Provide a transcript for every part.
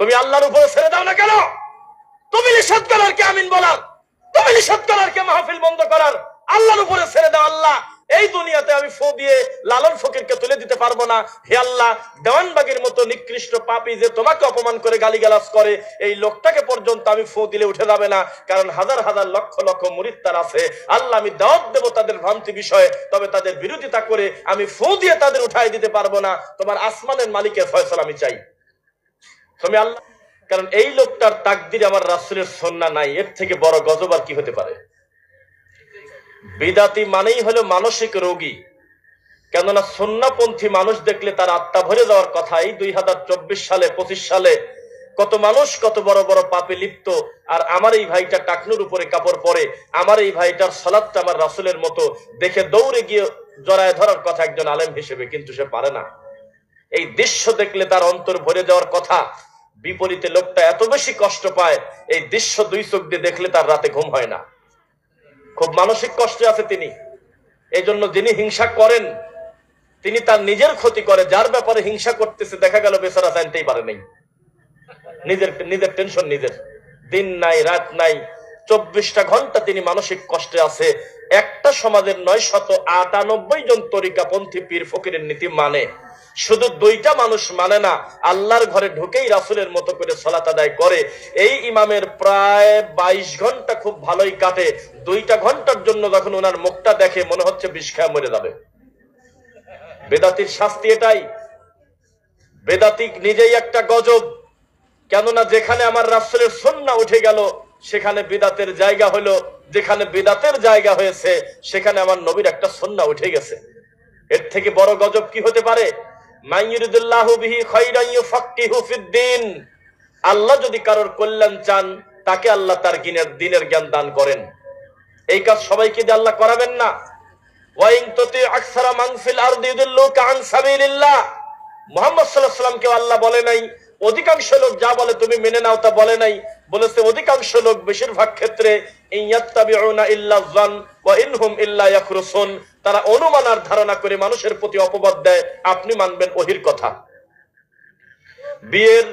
তুমি আল্লাহর উপরে ছেড়ে দাও না কেন? তুমি নিষেধ করার কে আমিন বলার? তুমি নিষেধ করার কে মাহফিল বন্ধ করার? আল্লাহর উপরে ছেড়ে দাও আল্লাহ। এই দুনিয়াতে আমি ফো দিয়ে লালন ফকিরকে তুলে দিতে পারব না। হে আল্লাহ, দেওয়ানবাগের মতো নিকৃষ্ট পাপী যে তোমাকে অপমান করে গালিগালাজ করে, এই লোকটাকে পর্যন্ত আমি ফো দিলে উঠে যাবে না। কারণ হাজার হাজার লক্ষ লক্ষ মুরিদ তার আছে। আল্লাহ, আমি দাওয়াত দেবো তাদের ভ্রান্তি বিষয়ে, তবে তাদের বিরোধিতা করে আমি ফো দিয়ে তাদের উঠাই দিতে পারব না। তোমার আসমানের মালিকের ফয়সলা আমি চাই। তুমি আল্লাহ, কারণ এই লোকটার তাকদির আমার রাসুলের সন্না নাই, এর থেকে বড় গজব আর কি হতে পারে? বিদাতি মানেই হলো মানসিক রোগী। কেননা সন্নাপন্থী মানুষ দেখলে তার আত্মা ভরে যাওয়ার কথা, এই দুই সালে, পঁচিশ সালে কত মানুষ কত বড় বড় পাপে লিপ্ত, আর আমার এই ভাইটা টাকনুর উপরে কাপড় পরে, আমার এই ভাইটার সলাদটা আমার রাসুলের মতো দেখে দৌড়ে গিয়ে জড়ায় ধরার কথা একজন আলেম হিসেবে, কিন্তু সে পারে না। এই দৃশ্য দেখলে তার অন্তর ভরে যাওয়ার কথা বিপরীতে লোকটা এত বেশি কষ্ট পায়, এই দৃশ্য দুই চোখ দিয়ে দেখলে তার রাতে ঘুম হয় না। খুব মানসিক কষ্টে আছে তিনি। এই জন্য যিনি হিংসা করেন, তিনি তার নিজের ক্ষতি করে, যার ব্যাপারে হিংসা করতেছে, দেখা গেল বেচারা জানতেই পারে নাই। নিজের নিজের টেনশন নিজের। দিন নাই, রাত নাই, চব্বিশটা ঘণ্টা তিনি মানসিক কষ্টে আছে। একটা সমাজের নয় শত আটানব্বই জন তরিকাপন্থী পীর ফকিরের নীতি মানে শুধু দুইটা মানুষ মানে না, আল্লাহর ঘরে ঢুকেই রাসুলের মতো করে সলাত আদায় করে। এই ইমামের প্রায় বাইশ ঘণ্টা খুব ভালোই কাটে। দুইটা ঘণ্টার জন্য যখন ওনার মুখটা দেখে মনে হচ্ছে বিষ খায় মরে যাবে। বেদাতির শাস্তি এটাই। বেদাতিক নিজেই একটা গজব। কেননা যেখানে আমার রাসুলের সন্না উঠে গেল, সেখানে বিদাতের জায়গা হলো, যেখানে বিদাতের জায়গা হয়েছে, সেখানে আমার নবীর একটা সন্না উঠে গেছে। এর থেকে বড় গজব কি হতে পারে? আল্লাহ যদি কারোর কল্যাণ চান, তাকে আল্লাহ তার দিনের দিনের জ্ঞান দান করেন। এই কাজ সবাইকে দিয়ে আল্লাহ করাবেন না। মুহাম্মদ আল্লাহ বলে নাই। অধিকাংশ লোক যা বলে তুমি মেনে নাও তা বলে নাই। বলেছে, অধিকাংশ লোক বেশিরভাগ ক্ষেত্রে তারা অনুমান আর ধারণা করে মানুষের প্রতি অপবাদ দেয়। আপনি মানবেন ওহির কথা। বিয়ের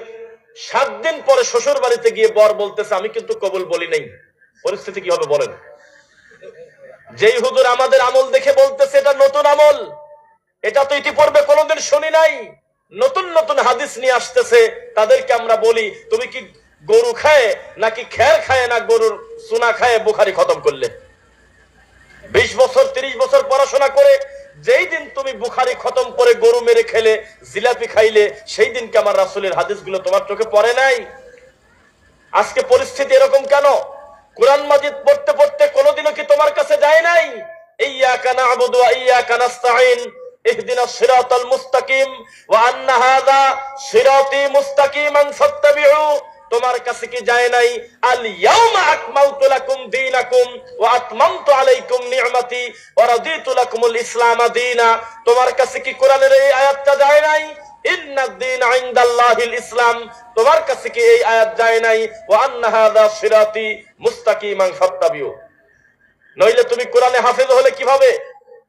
সাত দিন পরে শ্বশুর বাড়িতে গিয়ে বর বলতেছে, আমি কিন্তু কবুল বলি নাই। পরিস্থিতি কি হবে বলেন? যেই হুজুর আমাদের আমল দেখে বলতেছে, এটা নতুন আমল। এটা তো ইতিপূর্বে কোনোদিন শুনি নাই। নতুন নতুন হাদিস নিয়ে আসতেছে। তাদেরকে আমরা বলি, তুমি কি গরু খায় নাকি খের খায় না গরুর সোনা খায় বুখারি খতম করলে? বিশ বছর, তিরিশ বছর পড়াশোনা করে যেই দিন তুমি বুখারি খতম করে গরু মেরে খেলে, জিলাপি খাইলে, সেই দিনকে আমার রাসুলের হাদিসগুলো তোমার চোখে পড়ে নাই? আজকে পরিস্থিতি এরকম কেন? কোরআন মাজিদ পড়তে পড়তে কোনোদিনও কি তোমার কাছে যায় নাই? মুস্তাকিমান ফাত্তাবিউ তোমার কাছে কি যায় নাই? আল ইয়াউমা আকমালতু লাকুম দীনাকুম ওয়া আতমামতু আলাইকুম নি'মাতি ওয়া রাদিতু লাকুমুল ইসলাম দীনা। তোমার কাছে কি কোরআনের এই আয়াতটা যায় নাই? ইন্নাদ-দীন ইনদাল্লাহিল ইসলাম। তোমার কাছে কি এই আয়াত যায় নাই? ওয়া আন্না হাযা সিরাতি মুস্তাকিমান ফাত্তাবিউ। নইলে তুমি কোরআনে হাফেজ হলে কীভাবে?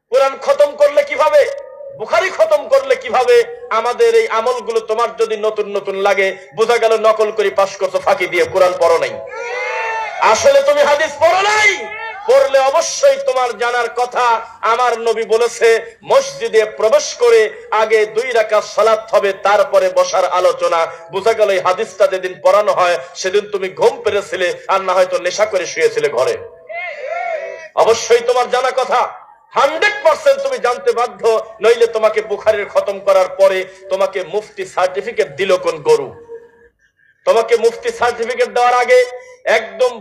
কোরআন খতম করলে কীভাবে? বুখারি খতম করলে কীভাবে আমাদের এই আমলগুলো তোমার যদি নতুন নতুন লাগে, বোঝা গেল নকল করে পাশ করছ, ফাঁকি দিয়ে কোরআন পড়ো নাই। আসলে তুমি হাদিস পড়ো নাই? পড়লে অবশ্যই তোমার জানার কথা আমার নবী বলেছে, মসজিদে প্রবেশ করে আগে দুই রাখা সালাত হবে, তারপরে বসার আলোচনা। বোঝা গেল এই হাদিসটা যেদিন পড়ানো হয়, সেদিন তুমি ঘুম পেরেছিলে আর না হয়তো নেশা করে শুয়েছিলে ঘরে। অবশ্যই তোমার জানা কথা। হান্ড্রেড তুমি জানতে বাধ্য, নইলে তোমাকে বুখারের খতম করার পরে তোমাকে মুফতি সার্টিফিকেট দিল কোন গরু? তোমাকে মুফতি সার্টিফিকেট দেওয়ার আগে একদম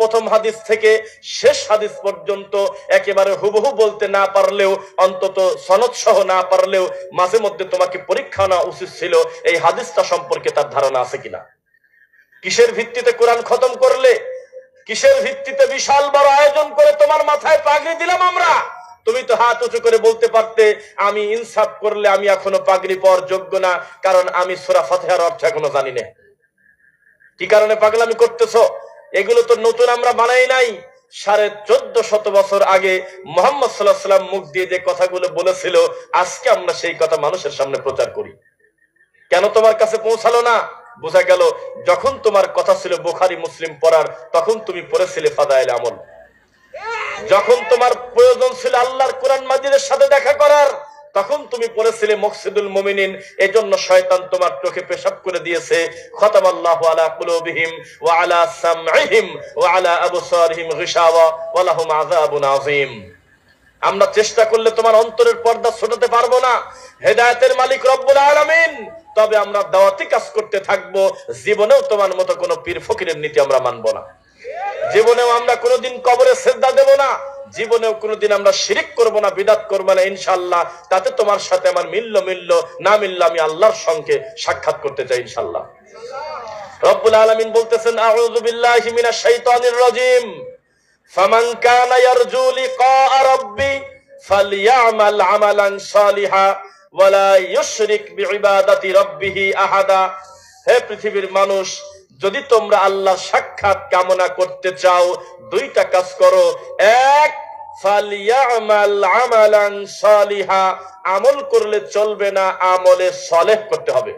প্রথম হাদিস থেকে শেষ হাদিস পর্যন্ত একেবারে হুবহু বলতে না পারলেও, অন্তত সনদ সহ না পারলেও মাঝে মধ্যে তোমাকে পরীক্ষা নেওয়া উচিত ছিল, এই হাদিসটা সম্পর্কে তার ধারণা আছে কিনা? কিসের ভিত্তিতে কোরআন খতম করলে? কিসের ভিত্তিতে বিশাল বড় আয়োজন করে তোমার মাথায় পাগড়ি দিলাম আমরা? তুমি তো হাত উঁচু করে বলতে পারতে, আমি ইনসাফ করলে আমি এখনও পাগড়ি পাওয়ার যোগ্য না, কারণ আমি সুরা ফাতেহার অর্থ এখনও জানি না। কি কারণে পাগলামি করতেছ? এগুলো তো নতুন আমরা বানাই নাই। সাড়ে চোদ্দ শত বছর আগে মোহাম্মদ সাল্লাহ সাল্লাম মুখ দিয়ে যে কথাগুলো বলেছিল, আজকে আমরা সেই কথা মানুষের সামনে প্রচার করি। কেন তোমার কাছে পৌঁছালো না? বোঝা গেল, যখন তোমার কথা ছিল বোখারি, মুসলিম পড়ার, তখন তুমি পড়েছিলে ফাদাইল আমল। যখন তোমার প্রয়োজন ছিল আল্লাহর কোরআন মাজিদের সাথে দেখা করার, তখন তুমি পড়েছিলে মকসিদুল মুমিনিন। এজন্য শয়তান তোমার চোখে পেশাব করে দিয়েছে। খতামাল্লাহু আলা কুলুবিহিম ওয়া আলা সামঈহিম ওয়া আলা আবসারিহিম গিশাওয়া ওয়া লাহুম আযাবুন আযীম। আমরা চেষ্টা করলে তোমার অন্তরের পর্দা ছোটাতে পারব না। হেদায়েতের মালিক রব্বুল আলামিন। তবে আমরা দাওয়াতি কাজ করতে থাকব। জীবনেও তোমার মতো কোনো পীর ফকিরের নীতি আমরা মানবো না। জীবনেও আমরা কোনোদিন কবরে শ্রদ্ধা দেব না। জীবনেও কোনোদিন আমরা শিরিক করব না, বিদাত করব না ইনশাল্লাহ তাতে তোমার সাথে আমার মিলল মিলল, না মিলল আমি আল্লাহর সঙ্গে সাক্ষাৎ করতে চাই ইনশাল্লাহ রব্বুল আলামিন বলতেছেন, আউযু বিল্লাহি মিনাশ শাইতানির রাজিম। ফামান কানা ইয়ারজু লিকা রাব্বি আমালান সালিহা ওয়ালা ইউশরিক বিইবাদাতি রাব্বিহি আহাদা। হে পৃথিবীর মানুষ যদি তোমরা আল্লাহ সাক্ষাৎ কামনা করতে চাও, দুইটা কাজ করো। এক আমল করলে চলবে না, আমলে সলেহ করতে হবে।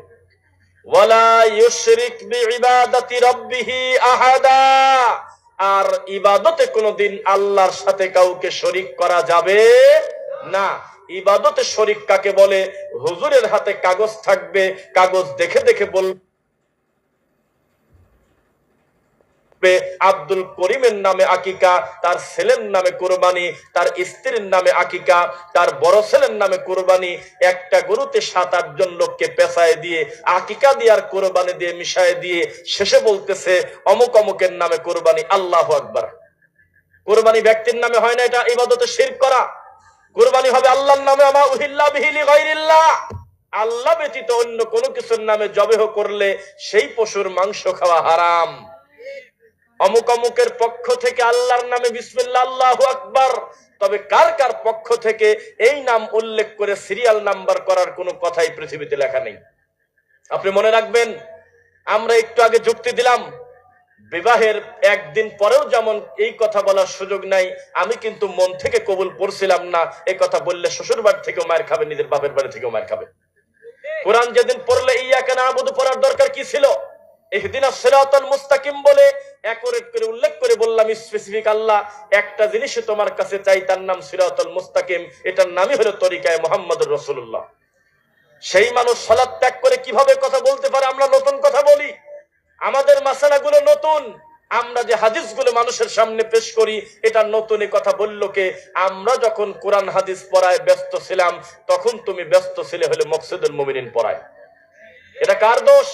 আর ইবাদতে কোনোদিন আল্লাহর সাথে কাউকে শরিক করা যাবে না। ইবাদতে শরিক কাকে বলে? হুজুরের হাতে কাগজ থাকবে, কাগজ দেখে দেখে বলবে। আব্দুল করিমের নামে আকিকা, তার ছেলের নামে কোরবানি, তার স্ত্রীর নামে আকিকা, তার বড় ছেলের নামে কোরবানি। একটা গরুতে সাত, আট জন লোককে পেশায় দিয়ে, আকিকা দিয়ে আর কোরবানি দিয়ে মিশায় দিয়ে শেষে বলতেছে, অমুক অমুকের নামে কোরবানি, আল্লাহ আকবার। কোরবানি ব্যক্তির নামে হয় না এটা ইবাদতে শির করা। কোরবানি হবে আল্লাহর নামে আমা উহিল্লা বিহিলি গায়রিল্লাহ আল্লাহ ব্যতীত অন্য কোনো কিছুর নামে জবেহ করলে সেই পশুর মাংস খাওয়া হারাম। অমুক অমুকের পক্ষ থেকে আল্লাহর নামে বিসমিল্লা আল্লাহ আকবার। তবে কার কার পক্ষ থেকে এই নাম উল্লেখ করে সিরিয়াল নাম্বার করার কোনো কথাই পৃথিবীতে লেখা নেই? আপনি মনে রাখবেন, আমরা একটু আগে যুক্তি দিলাম, বিবাহের একদিন পরেও যেমন এই কথা বলার সুযোগ নাই, আমি কিন্তু মন থেকে কবুল পড়ছিলাম না এই কথা বললে শ্বশুর বাড়ি থেকেও মায়ের খাবে, নিজের বাপের বাড়ি থেকেও মায়ের খাবে। কোরআন যেদিন পড়লে ইয়া কেন আবুদু পড়ার দরকার কি ছিল? এহদিনা সিরাতাল মুস্তাকিম বলে করে উল্লেখ করে বললাম স্পেসিফিক আল্লাহ, একটা তোমার কাছে চাই, তার নাম মুস্তাকিম, এটার নামই হলো তরিকায় রাসূলুল্লাহ। সেই মানুষ ত্যাগ করে কীভাবে কথা বলতে পারে, আমরা নতুন কথা বলি। আমাদের মাসালাগুলো নতুন। আমরা যে হাদিসগুলো মানুষের সামনে পেশ করি, এটা নতুন কথা বলল কে? আমরা যখন কোরআন হাদিস পড়ায় ব্যস্ত ছিলাম, তখন তুমি ব্যস্ত ছিলে হলে মকসুদুল মুমিনিন পড়ায়। এটা কার দোষ?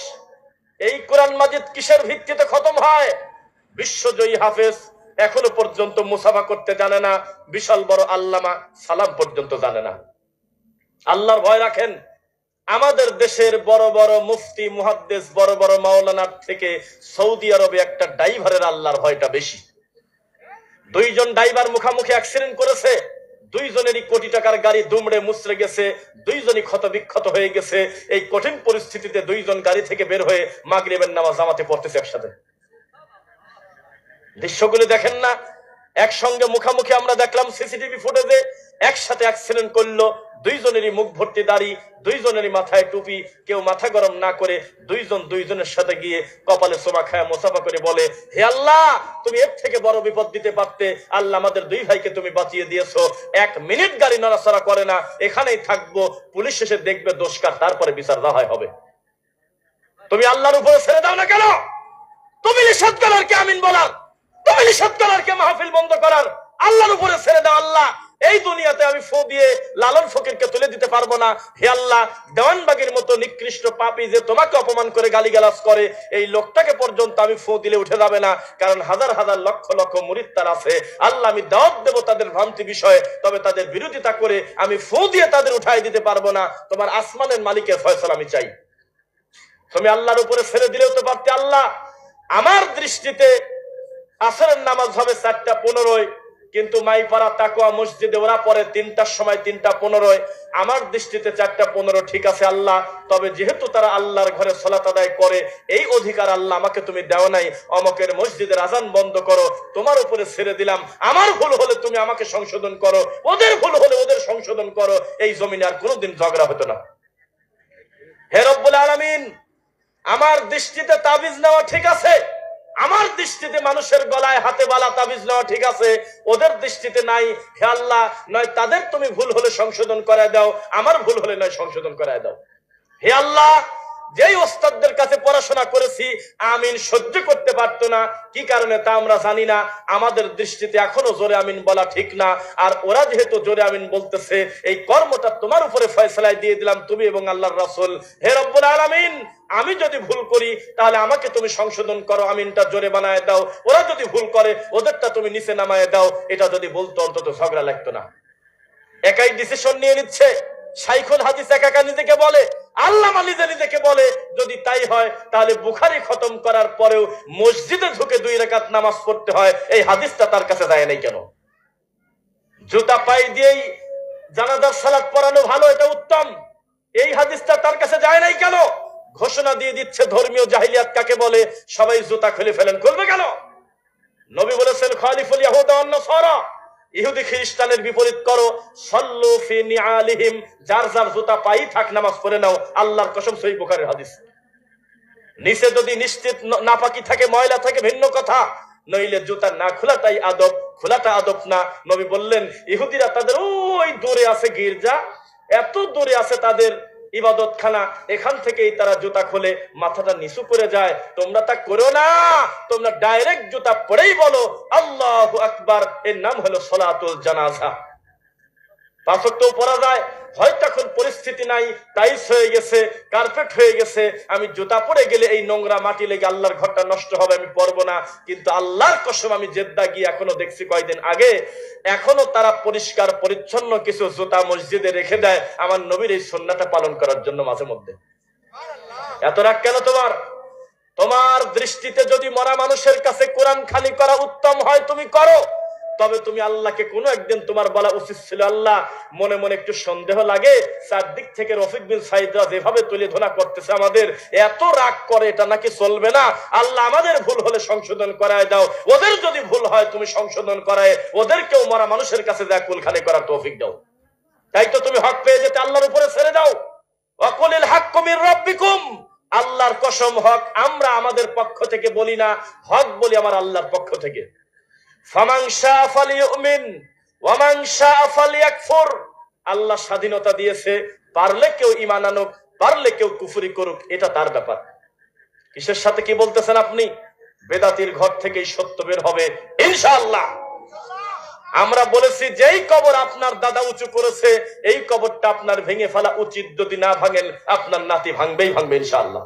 এই কোরআন মাজিদ কিসের ভিত্তিতে খতম হয়? বিশ্বজয়ী হাফেজ, এখনও পর্যন্ত মুসাফা করতে জানে না, বিশাল বড় আল্লামা সালাম পর্যন্ত জানে না। আল্লাহর ভয় রাখেন, আমাদের দেশের বড় বড় মুফতি, মুহাদ্দেস, বড় বড় মাওলানার থেকে সৌদি আরবে একটা ড্রাইভারের আল্লাহর ভয়টা বেশি। দুইজন ড্রাইভার মুখামুখি অ্যাক্সিডেন্ট করেছে, দুইজনেরই কোটি টাকার গাড়ি দুমড়ে মুচড়ে গেছে, দুইজনই ক্ষত বিক্ষত হয়ে গেছে। এই কঠিন পরিস্থিতিতে দুইজন গাড়ি থেকে বের হয়ে মাগরিবের নামাজ জামাতে পড়তেছে একসাথে। দৃশ্যগুলি দেখেন না। একসঙ্গে মুখামুখি আমরা দেখলাম সিসিটিভি ফুটেজে একসাথে অ্যাক্সিডেন্ট করল। দুইজনেরই মুখ ভর্তি দাড়ি, দুইজনেরই মাথায় টুপি। কেউ মাথা গরম না করে দুইজন দুইজনের সাথে গিয়ে কপালে সোমা খায় মোসাফা করে বলে, হে আল্লাহ, তুমি এর থেকে বড় বিপদ দিতে পারতে। আল্লাহ আমাদের দুই ভাইকে তুমি বাঁচিয়ে দিয়েছ। এক মিনিট গাড়ি নড়াচড়া করে না, এখানেই থাকব। পুলিশ এসে দেখবে দোষকার তারপরে বিচার দেওয়া হয় হবে। তুমি আল্লাহর উপরে ছেড়ে দাও না কেন? তুমি নিষেধ করার কে আমিন বলার। তুমি নিষেধ করার কে মাহফিল বন্ধ করার আল্লাহর উপরে ছেড়ে দাও আল্লাহ, এই দুনিয়াতে আমি ফো দিয়ে লালন ফকিরকে তুলে দিতে পারব না। হে আল্লাহ মতো নিকৃষ্ট পাপি যে তোমাকে অপমান করে করে, এই লোকটাকে পর্যন্ত আমি ফো দিলে উঠে যাবে না, কারণ হাজার হাজার লক্ষ লক্ষ মুরিদ তার আছে। আল্লাহ, আমি দাওয়াত দেবো তাদের ভ্রান্তি বিষয়ে, তবে তাদের বিরোধিতা করে আমি ফো দিয়ে তাদের উঠাই দিতে পারব না। তোমার আসমানের মালিকের ফয়সলা আমি চাই। তুমি আল্লাহর উপরে ছেড়ে দিলেও তো পারতে আল্লাহ। আমার দৃষ্টিতে আসরের নামাজ হবে চারটা পনেরোয়, কিন্তু মাইপাড়া তাকুয়া মসজিদে ওরা পরে তিনটার সময় তিনটা পনেরোয়। আমার দৃষ্টিতে চারটা পনেরো ঠিক আছে আল্লাহ, তবে যেহেতু তারা আল্লাহর ঘরে সলাত আদায় করে, এই অধিকার আল্লাহ আমাকে তুমি দেও নাই। অমকের মসজিদের আজান বন্ধ করো, তোমার উপরে ছেড়ে দিলাম। আমার ভুল হলে তুমি আমাকে সংশোধন করো, ওদের ভুল হলে ওদের সংশোধন করো। এই জমিনে আর কোনোদিন ঝগড়া হতো না। হে রব্বুল আলামিন, আমার দৃষ্টিতে তাবিজ নেওয়া ঠিক আছে? আমার দৃষ্টিতে মানুষের গলায় হাতে বালা তাবিজ নেওয়া ঠিক আছে, ওদের দৃষ্টিতে নাই, হে নয় তাদের তুমি ভুল হলে সংশোধন করায় দাও, আমার ভুল হলে নয় সংশোধন করায় দাও। হে আল্লাহ যেই ওস্তাদদের কাছে পড়াশোনা করেছি, আমিন সহ্য করতে পারতো না। কি কারণে তা আমরা জানি না। আমাদের দৃষ্টিতে এখনও জোরে আমিন বলা ঠিক না। আর ওরা যেহেতু জোরে আমিন বলতেছে, এই কর্মটা তোমার উপরে ফয়সলায় দিয়ে দিলাম তুমি এবং আল্লাহর রাসূল। হে রব্বুল আলামিন, আমি যদি ভুল করি, তাহলে আমাকে তুমি সংশোধন করো, আমিনটা জোরে বানায় দাও। ওরা যদি ভুল করে, ওদেরটা তুমি নিচে নামায় দাও। এটা যদি বলতো, অন্তত ঝগড়া লাগতো না। একাই ডিসিশন নিয়ে নিচ্ছে। সাইখুল হাদিস একা একা নিজেকে বলে। আল্লাহ নিজে নিজেকে বলে, যদি তাই হয়, তাহলে বুখারি খতম করার পরেও মসজিদে ঢুকে দুই রেখাত নামাজ পড়তে হয়, এই হাদিসটা তার কাছে যায় নাই কেন? জুতা পাই দিয়েই জানাজার সালাত পড়ানো ভালো, এটা উত্তম। এই হাদিসটা তার কাছে যায় নাই কেন? ঘোষণা দিয়ে দিচ্ছে ধর্মীয় জাহিলিয়াত কাকে বলে, সবাই জুতা খুলে ফেলেন। খুলবে কেন? নবী বলেছেন, খালিফুল ইয়াহুদা অন্য নাসারা। ইহুদি খ্রিস্টানের বিপরীত করো, সল্লু ফি যার যার জুতা পাই থাক, নামাজ পড়ে নাও। আল্লাহর কসম সহিহ বুখারীর হাদিস। নিচে যদি নিশ্চিত নাপাকি থাকে, ময়লা থাকে, ভিন্ন কথা। নইলে জুতা না খোলাটাই আদব, খোলাটা আদব না। নবী বললেন, ইহুদিরা তাদের ওই দূরে আছে গির্জা, এত দূরে আছে তাদের ইবাদত খানা এখান থেকেই তারা জুতা খোলে, মাথাটা নিচু করে যায়। তোমরা তা করো না। তোমরা ডাইরেক্ট জুতা পরেই বলো, আল্লাহ আকবার। এর নাম হলো সলাতুল জানাজা। তো পরা যায়। হয়তো এখন পরিস্থিতি নাই, টাইলস হয়ে গেছে, কার্পেট হয়ে গেছে, আমি জুতা পরে গেলে এই নোংরা মাটি লেগে আল্লাহর ঘরটা নষ্ট হবে, আমি পরবো না। কিন্তু আল্লাহর কসম আমি জেদ্দা গিয়ে এখনও দেখছি কয়দিন আগে, এখনও তারা পরিষ্কার, পরিচ্ছন্ন কিছু জুতা মসজিদে রেখে দেয়, আমার নবীর এই সন্নাটা পালন করার জন্য মাঝে মধ্যে। এত রাগ কেন তোমার? তোমার দৃষ্টিতে যদি মরা মানুষের কাছে কোরআন খালি করা উত্তম হয়, তুমি করো। তবে তুমি আল্লাহকে কোনো একদিন তোমার বলা উচিত ছিল আল্লাহ, মনে মনে একটু সন্দেহ লাগে। চারদিক থেকে রফিক বিন সাইদরা যেভাবে তুলে ধরা করতেছে আমাদের, এত রাগ করে এটা নাকি চলবে না? আল্লাহ আমাদের ভুল হলে সংশোধন করায় দাও। ওদের যদি ভুল হয়, তুমি সংশোধন করায়। ওদেরকেও মরা মানুষের কাছে যা কুলখানি করার তৌফিক দাও। তাই তো তুমি হক পেয়ে যেতে আল্লাহর উপরে ছেড়ে দাও। অকলিল হাক কমির রব্বিকুম। আল্লাহর কসম হক, আমরা আমাদের পক্ষ থেকে বলি না, হক বলি আমার আল্লাহর পক্ষ থেকে। আল্লাহ স্বাধীনতা দিয়েছে, পারলে কেউ ঈমান আনুক, পারলে কেউ কুফরি করুক, এটা তার ব্যাপার। কিসের সাথে কি বলতেছেন আপনি? বেদাতির ঘর থেকেই সত্য বের হবে, ইনশাআল্লাহ। আমরা বলেছি, যেই কবর আপনার দাদা উঁচু করেছে, এই কবরটা আপনার ভেঙে ফেলা উচিত, যদি না ভাঙেন, আপনার নাতি ভাঙবেই ভাঙবে, ইনশাআল্লাহ।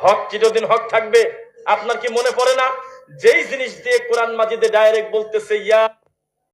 হক চিরদিন হক থাকবে, আপনার কি মনে পড়ে না? যেই জিনিস দিয়ে কোরআন মাজিদে ডাইরেক্ট বলতেছে ইয়া